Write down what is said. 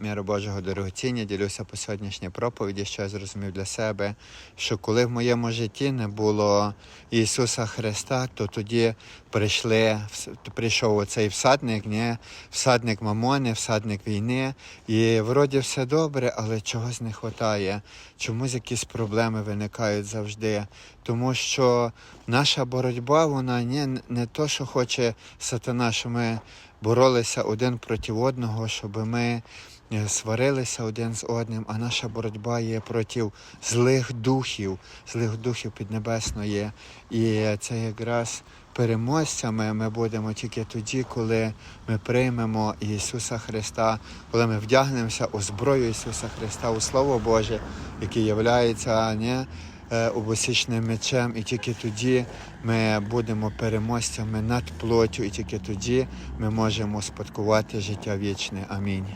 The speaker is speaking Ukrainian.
міра Божого дорогоціння, ділюся по сьогоднішній проповіді, що я зрозумів для себе, що коли в моєму житті не було Ісуса Христа, то тоді прийшли, прийшов оцей всадник, ні? всадник мамони, всадник війни. І вроді все добре, але чогось не вистачає. Чомусь якісь проблеми виникають завжди. Тому що наша боротьба, вона не, не то, що хоче сатана, що ми боролися один проти одного, щоб ми е, сварилися один з одним, а наша боротьба є проти злих духів, злих духів піднебесної. І це якраз переможцями ми будемо тільки тоді, коли ми приймемо Ісуса Христа, коли ми вдягнемося у зброю Ісуса Христа, у Слово Боже, яке є не, обосічним мечем, і тільки тоді ми будемо переможцями над плоттю, і тільки тоді ми можемо спадкувати життя вічне. Амінь.